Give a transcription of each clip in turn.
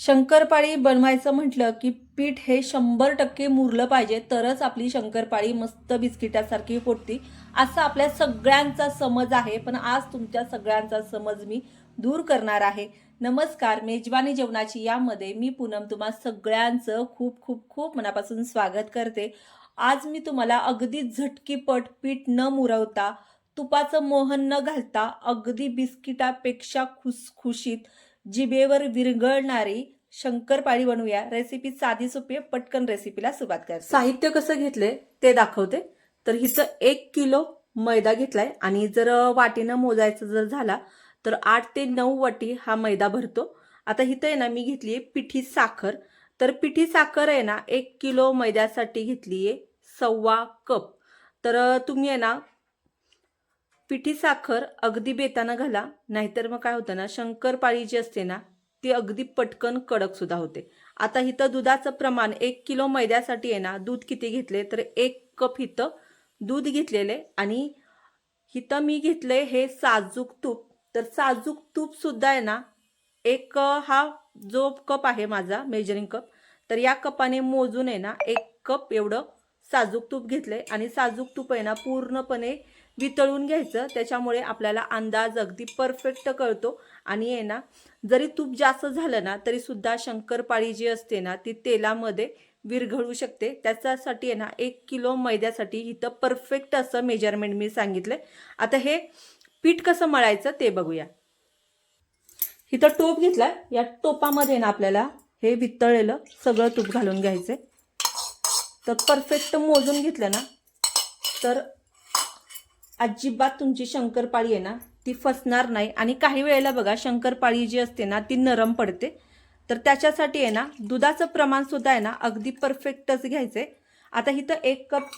शंकरपाळी बनवायचं म्हटलं की पीठ हे शंभर टक्के मुरलं पाहिजे तरच आपली शंकरपाळी मस्त बिस्किटासारखी फोडती असा आपल्या सगळ्यांचा समज आहे पण आज तुमच्या सगळ्यांचा समज मी दूर करणार आहे. नमस्कार मेजवानी जेवणाची यामध्ये मी पूनम तुम्हा सगळ्यांचं खूप खूप खूप मनापासून स्वागत करते. आज मी तुम्हाला अगदी झटकीपट पीठ न मुरवता तुपाचं मोहन न घालता अगदी बिस्किटापेक्षा खुसखुशीत जिभेवर विरघळणारी शंकरपाळी बनवूया. रेसिपी साधी सोपी आहे, पटकन रेसिपीला सुरुवात कर साहित्य कसं घेतले ते दाखवते. तर हिचं एक किलो मैदा घेतलाय. आणि जर वाटीनं मोजायचं जर झाला तर आठ ते नऊ वाटी हा मैदा भरतो. आता इथं आहे ना मी घेतली आहे पिठी साखर. तर पिठी साखर आहे ना एक किलो मैद्यासाठी घेतली आहे सव्वा कप. तर तुम्ही आहे ना पिठी साखर अगदी बेतानं घाला नाहीतर मग काय होतं ना शंकरपाळी जी असते ना ती अगदी पटकन कडक सुद्धा होते. आता इथं दुधाचं प्रमाण एक किलो मैद्यासाठी आहे ना दूध किती घेतले तर एक कप इथं दूध घेतलेले आणि इथं मी घेतले हे साजूक तूप. तर साजूक तूप सुद्धा आहे ना एक हा जो कप आहे माझा मेजरिंग कप तर या कपाने मोजून आहे ना एक कप एवढं साजूक तूप घेतलंय आणि साजूक तूप आहे ना पूर्णपणे वितळून घ्यायचं. त्याच्यामुळे आपल्याला अंदाज अगदी परफेक्ट कळतो. आणि आहे ना जरी तूप जास्त झालं ना तरीसुद्धा शंकरपाळी जी असते ना ती तेलामध्ये विरघळू शकते. त्याच्यासाठी आहे ना एक किलो मैद्यासाठी इथं परफेक्ट असं मेजरमेंट मी सांगितलं आता हे पीठ कसं मळायचं ते बघूया. इथं टोप घेतला या टोपामध्ये ना आपल्याला हे वितळलेलं सगळं तूप घालून घ्यायचंय. तर परफेक्ट मोजून घेतलं ना तर अजिबात तुमची शंकरपाळी आहे ना ती फसणार नाही. आणि काही वेळेला बघा शंकरपाळी जी असते ना ती नरम पडते. तर त्याच्यासाठी आहे ना दुधाचं प्रमाण सुद्धा आहे ना अगदी परफेक्टच घ्यायचंय. आता इथं एक कप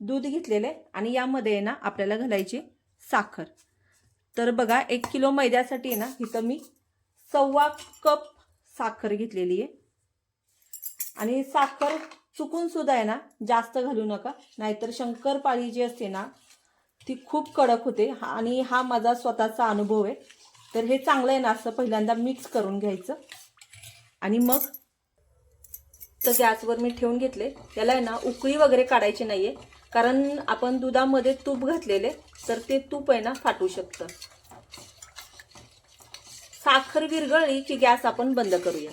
दूध घेतलेलं आहे आणि यामध्ये आहे ना आपल्याला घालायची साखर. तर बघा एक किलो मैद्यासाठी आहे ना इथं मी सव्वा कप साखर घेतलेली आहे. आणि साखर चुकून सुद्धा आहे ना जास्त घालू नका. नाहीतर शंकरपाळी जी असते ना ती खूप कडक होते. आणि हा माझा स्वतःचा अनुभव आहे. तर हे चांगलं आहे ना असं पहिल्यांदा मिक्स करून घ्यायचं. आणि मग तर गॅसवर मी ठेवून घेतले. त्याला आहे ना उकळी वगैरे काढायची नाही आहे कारण आपण दुधामध्ये तूप घातलेले तर ते तूप आहे ना फाटू शकतं. साखर विरघळली की गॅस आपण बंद करूया.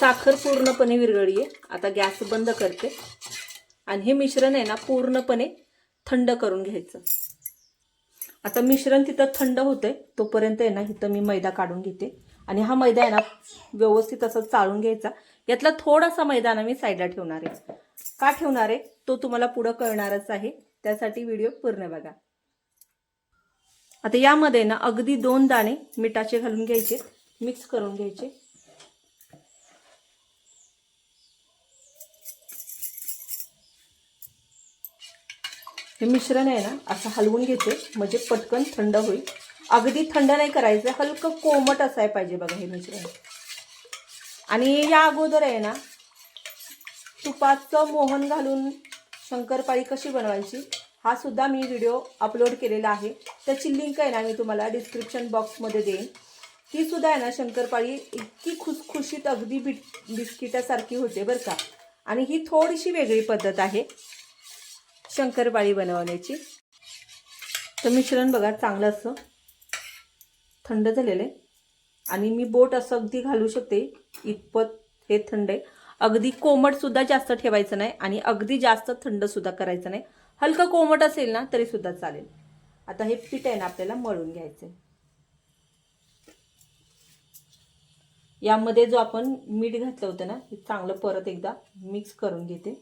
साखर पूर्णपणे विरघळली आहे आता गॅस बंद करते. आणि हे मिश्रण आहे ना पूर्णपणे थंड करून घ्यायचं. आता मिश्रण तिथं थंड होतंय तोपर्यंत आहे ना इथं मी मैदा काढून घेते. आणि हा मैदा आहे ना व्यवस्थित असं चाळून घ्यायचा. यातला थोडासा मैदा ना मी साईडला ठेवणार आहे. का ठेवणार आहे? तो तुम्हाला पुढं कळणारच आहे. त्यासाठी व्हिडिओ पूर्ण बघा. आता यामध्ये ना अगदी दोन दाणे मिठाचे घालून घ्यायचे मिक्स करून घ्यायचे. हे मिश्रण आहे ना असं हलवून घेते. म्हणजे पटकन थंड होईल. अगदी थंड नाही करायचं हलकं कोमट असाय पाहिजे बघा हे मिश्रण. आणि या अगोदर आहे ना तुपाचं मोहन घालून शंकरपाळी कशी बनवायची हा सुद्धा मी व्हिडिओ अपलोड केलेला आहे. त्याची लिंक आहे ना मी तुम्हाला डिस्क्रिप्शन बॉक्समध्ये देईन. ती सुद्धा आहे ना शंकरपाळी इतकी खुसखुशीत अगदी बिट बिस्किटासारखी होते बरं का. आणि ही थोडीशी वेगळी पद्धत आहे. शंकरपाळी बनवण्याची. तर मिश्रण बघा चांगलं असं थंड झालेलं आहे आणि मी बोट असं अगदी घालू शकते. इतपत हे थंड आहे. अगदी कोमटसुद्धा जास्त ठेवायचं नाही आणि अगदी जास्त थंडसुद्धा करायचं नाही. हलकं कोमट असेल ना तरीसुद्धा चालेल. आता हे पीठ आहे ना आपल्याला मळून घ्यायचं यामध्ये जो आपण मीठ घातलं होतं ना हे चांगलं परत एकदा मिक्स करून घेते.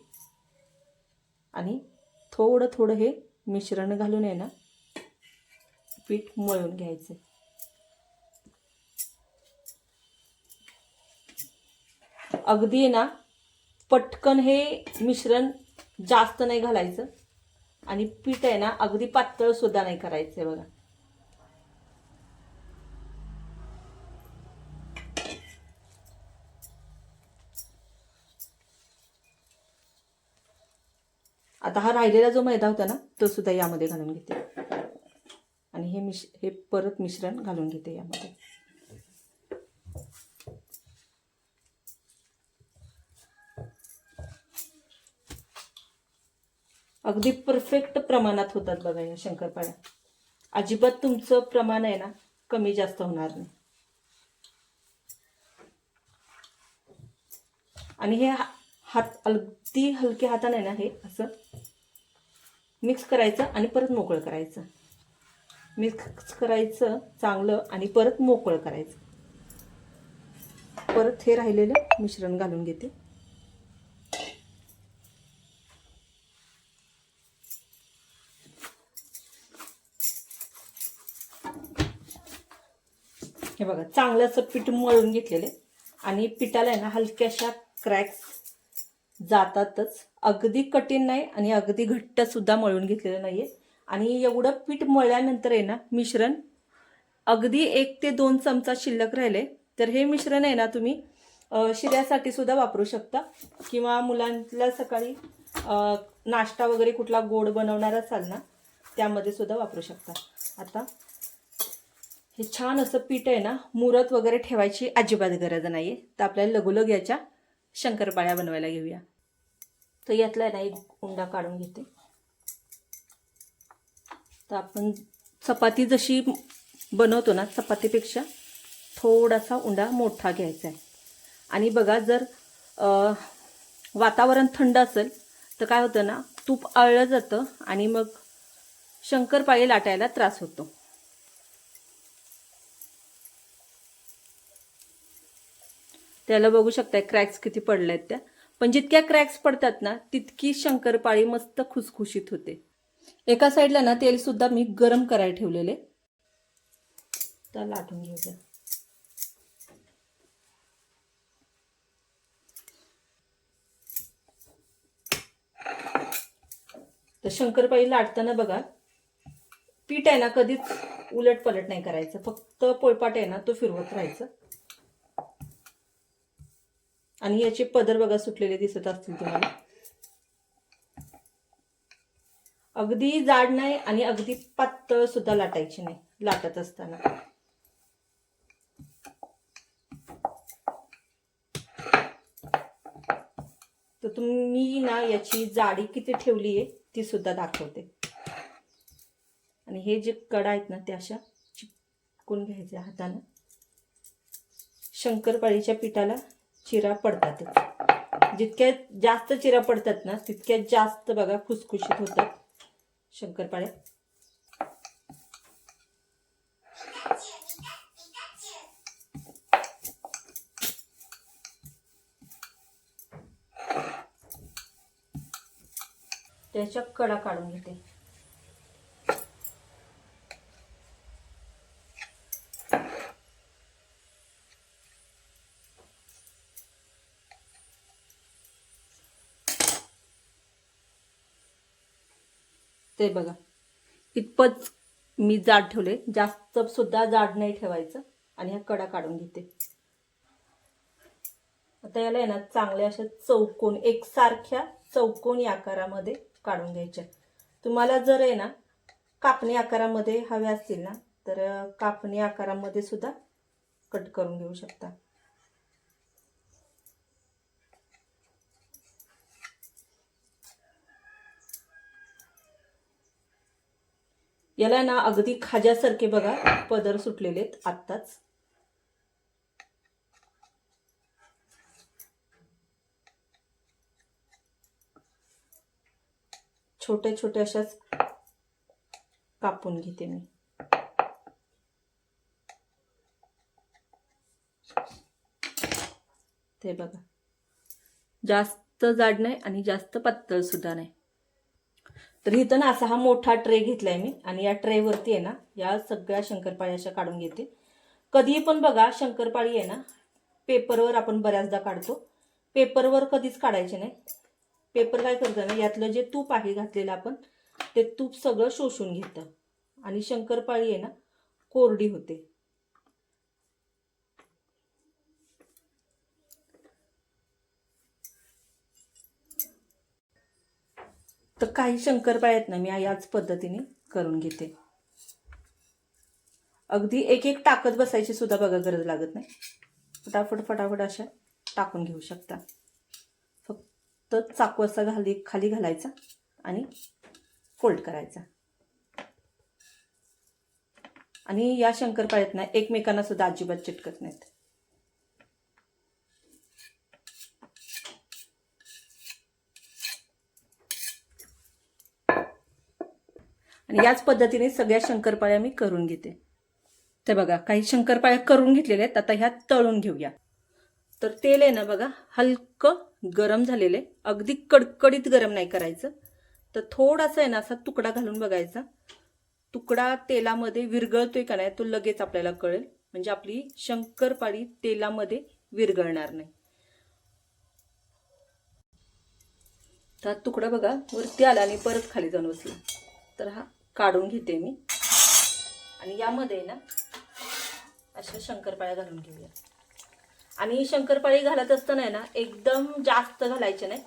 आणि थोडं थोडं हे मिश्रण घालून आहे ना पीठ मळून घ्यायचं. अगदी आहे ना पटकन हे मिश्रण जास्त नाही घालायचं. आणि पीठ आहे ना अगदी पातळ सुद्धा नाही करायचं बघा. आता हा राहिलेला जो मैदा होता ना तो सुद्धा यामध्ये घालून घेते. आणि हे मिश हे परत मिश्रण घालून घेते यामध्ये. अगदी परफेक्ट प्रमाणात होतात बघा या शंकरपाळ्या. अजिबात तुमचं प्रमाण आहे ना कमी जास्त होणार नाही. आणि हे हात अगदी हलक्या हाताने ना हे असं मिक्स करायचं आणि परत मोकळं करायचं. मिक्स करायचं चांगलं आणि परत मोकळं करायचं. परत हे राहिलेलं मिश्रण घालून घेते. हे बघा चांगलं असं पीठ मळून घेतलेलं आणि पिठाला आहे ना हलक्याशा क्रॅक्स जातातच. अगदी कठीण नाही आणि अगदी घट्ट सुद्धा मळून घेतलेलं नाही आहे आणि एवढं पीठ मळल्यानंतर आहे ना मिश्रण अगदी एक ते दोन चमचा शिल्लक राहिले तर हे मिश्रण आहे ना तुम्ही शिऱ्यासाठी सुद्धा वापरू शकता. किंवा मुलांना सकाळी नाश्ता वगैरे कुठला गोड बनवणार असाल ना त्यामध्ये सुद्धा वापरू शकता. आता हे छान असं पीठ आहे ना मुरत वगैरे ठेवायची अजिबात गरज नाही आहे तर आपल्याला लगोलग याच्या शंकरपाळ्या बनवायला घेऊया. तर यातला आहे ना एक उंडा काढून घेते. तर आपण चपाती जशी बनवतो ना चपातीपेक्षा थोडासा उंडा मोठा घ्यायचा आहे. आणि बघा जर वातावरण थंड असेल तर काय होतं ना तूप आळलं जातं आणि मग शंकरपाळी लाटायला त्रास होतो. त्याला बघू शकताय क्रॅक्स किती पडल्या आहेत त्या. पण जितक्या क्रॅक्स पडतात ना तितकी शंकरपाळी मस्त खुसखुशीत होते. एका साईडला ना तेल सुद्धा मी गरम करायला ठेवलेले. तर लाटून घेऊया. तर शंकरपाळी लाटताना बघा पीठ आहे ना कधीच उलट पलट नाही करायचं. फक्त पोळपाट आहे ना तो फिरवत राहायचं. आणि याचे पदर बघा सुटलेले दिसत असतील तुम्हाला. अगदी जाड नाही आणि अगदी पातळ सुद्धा लाटायची नाही लाटत असताना. तर तुम्ही ना याची जाडी किती ठेवली आहे ती सुद्धा दाखवते. आणि हे जे कडा आहेत ना त्या अशा चिपकून घ्यायच्या हातानं. शंकरपाळीच्या पिठाला चिरा पडतात जितक्या जास्त चिरा पडतात ना तितक्या जास्त बघा खुसखुशीत होतात. शंकरपाळ्या त्याच्या कडा काढून घेते. ते बघा. इतपत मी जाड ठेवले जास्त सुद्धा जाड नाही ठेवायचं. आणि ह्या कडा काढून घेते. आता याला आहे ना चांगल्या अशा चौकोन एकसारख्या चौकोनी आकारामध्ये काढून घ्यायच्या. तुम्हाला जर आहे ना कापणी आकारामध्ये हव्या असतील ना तर कापणी आकारामध्ये सुद्धा कट करून घेऊ शकता. याला ना अगदी खाज्यासारखे बघा पदर सुटलेले आहेत आत्ताच. छोट्या छोट्या अशाच कापून घेते मी. ते बघा. जास्त जाड नाही आणि जास्त पातळ सुद्धा नाही. तर इथं ना असा हा मोठा ट्रे घेतलाय मी. आणि या ट्रेवरती आहे ना या सगळ्या शंकरपाळी अशा काढून घेते. कधीही पण बघा शंकरपाळी आहे ना पेपरवर आपण बऱ्याचदा काढतो. पेपरवर कधीच काढायचे नाही. पेपर काय करतं ना यातलं जे तूप आहे घातलेलं आपण ते तूप सगळं शोषून घेतं. आणि शंकरपाळी आहे ना कोरडी होते. तर काही शंकरपाळ्या आहेत ना मी याच पद्धतीने करून घेते. अगदी एक एक टाकत बसायची सुद्धा बघा गरज लागत नाही. फटाफट फटाफट अशा टाकून घेऊ शकता. फक्त चाकू असा घाली खाली घालायचा आणि फोल्ड करायचा. आणि या शंकरपाळ्यात ना एकमेकांना सुद्धा अजिबात चिटकत नाहीत. आणि याच पद्धतीने सगळ्या शंकरपाळ्या मी करून घेते. तर बघा काही शंकरपाळ्या करून घेतलेल्या आहेत आता ह्या तळून घेऊया. तर तेल आहे ना बघा हलकं गरम झालेलं आहे. अगदी कडकडीत गरम नाही करायचं. तर थोडासा आहे ना असा तुकडा घालून बघायचा. तुकडा तेलामध्ये विरघळतोय का नाही तो लगेच आपल्याला कळेल. म्हणजे आपली शंकरपाळी तेलामध्ये विरघळणार नाही. तर तुकडा बघा वरती आला आणि परत खाली जाऊन बसला. तर हा काढून घेते मी. आणि यामध्ये ना अशा शंकरपाळ्या घालून घेऊया. आणि शंकरपाळी घालत असताना आहे ना एकदम जास्त घालायचे नाही.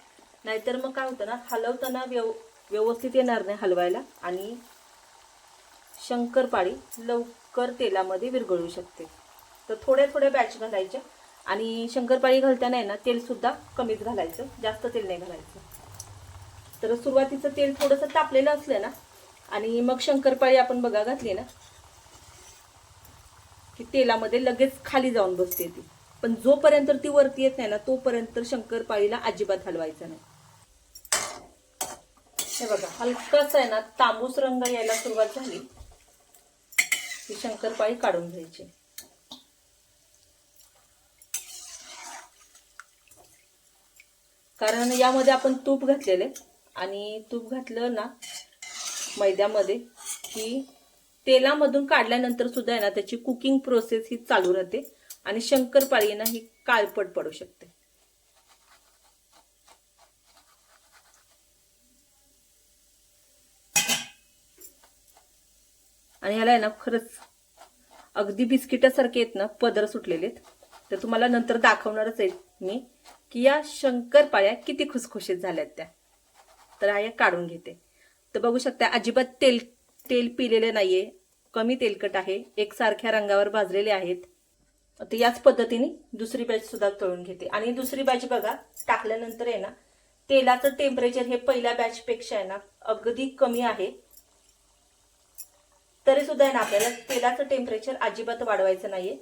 नाहीतर मग काय होतं ना हलवताना व्यव व्यवस्थित येणार नाही हलवायला. आणि शंकरपाळी लवकर तेलामध्ये विरघळू शकते. तर थोड्या थोड्या बॅच घालायच्या. आणि शंकरपाळी घालताना आहे ना तेलसुद्धा कमीच घालायचं. जास्त तेल नाही घालायचं. तर सुरुवातीचं तेल थोडंसं तापलेलं असलं ना आणि मग शंकरपाळी आपण बघा घातली ना की तेलामध्ये लगेच खाली जाऊन बसते ती. पण जोपर्यंत ती वरती येत नाही ना तोपर्यंत शंकरपाळीला अजिबात हलवायचं नाही. हे बघा हलकाच आहे ना तांबूस रंग यायला सुरुवात झाली की शंकरपाळी काढून घ्यायची. कारण यामध्ये आपण तूप घातलेले आणि तूप घातलं ना मैद्यामध्ये की तेलामधून काढल्यानंतर सुद्धा आहे ना त्याची कुकिंग प्रोसेस ही चालू राहते आणि शंकरपाळी ना ही काळपट पडू शकते. आणि ह्याला आहे ना खरंच अगदी बिस्किटासारखे आहेत ना पदर सुटलेले आहेत. तर तुम्हाला नंतर दाखवणारच आहे मी की या शंकरपाळ्या किती खुसखुशीत झाल्यात त्या. तर हा या काढून घेते. तर बघू शकता अजिबात तेल तेल पिलेले नाहीये. कमी तेलकट आहे. एकसारख्या रंगावर भाजलेले आहेत. तर याच पद्धतीने दुसरी बॅच सुद्धा तळून घेते. आणि दुसरी बॅच बघा टाकल्यानंतर आहे ना तेलाचं टेम्परेचर हे पहिल्या बॅच पेक्षा आहे ना अगदी कमी आहे. तरी सुद्धा आहे ना आपल्याला तेलाचं टेम्परेचर अजिबात वाढवायचं नाहीये.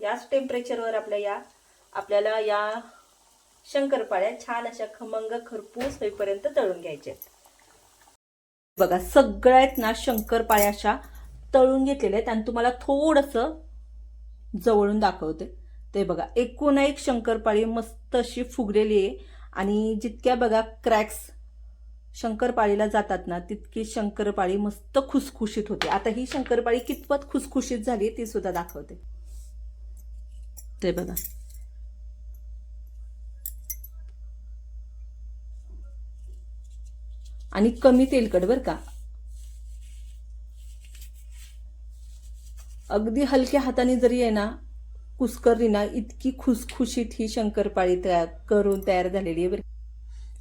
याच टेम्परेचरवर आपल्या या आपल्याला या शंकरपाळ्या छान अशा खमंग खरपूस होईपर्यंत तळून घ्यायच्या बघा सगळ्यात ना शंकरपाळ्या अशा तळून घेतलेल्या आहेत आणि तुम्हाला थोडंसं जवळून दाखवते. ते बघा एकूण एक शंकरपाळी मस्त अशी फुगलेली आहे आणि जितक्या बघा क्रॅक्स शंकरपाळीला जातात ना तितकी शंकरपाळी मस्त खुसखुशीत होते. आता ही शंकरपाळी कितपत खुसखुशीत झाली ती सुद्धा दाखवते. ते बघा. आणि कमी तेलकट बर का. अगदी हलक्या हाताने जरी आहे ना कुसकरली ना इतकी खुसखुशीत ही शंकरपाळी तयार करून तयार झालेली आहे बरं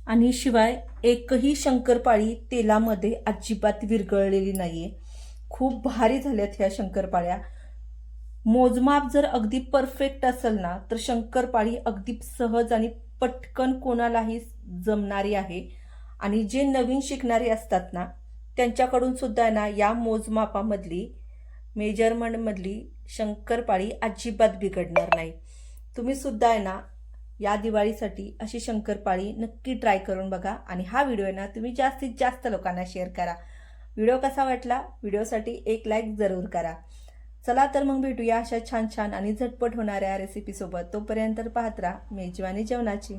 आणि शिवाय एकही शंकरपाळी तेलामध्ये अजिबात विरघळलेली नाहीये. खूप भारी झाल्यात ह्या शंकरपाळ्या. मोजमाप जर अगदी परफेक्ट असेल ना तर शंकरपाळी अगदी सहज आणि पटकन कोणालाही जमणारी आहे. आणि जे नवीन शिकणारे असतात ना त्यांच्याकडून सुद्धा ना या मोजमापामधली मेजरमेंटमधली शंकरपाळी अजिबात बिघडणार नाही. तुम्ही सुद्धा आहे ना या दिवाळीसाठी अशी शंकरपाळी नक्की ट्राय करून बघा आणि हा व्हिडिओ आहे ना तुम्ही जास्तीत जास्त लोकांना शेअर करा. व्हिडिओ कसा वाटला? व्हिडिओसाठी एक लाईक जरूर करा. चला तर मग भेटूया अशा छान छान आणि झटपट होणाऱ्या रेसिपीसोबत तोपर्यंत पाहत राहा मेजवानी जेवणाची.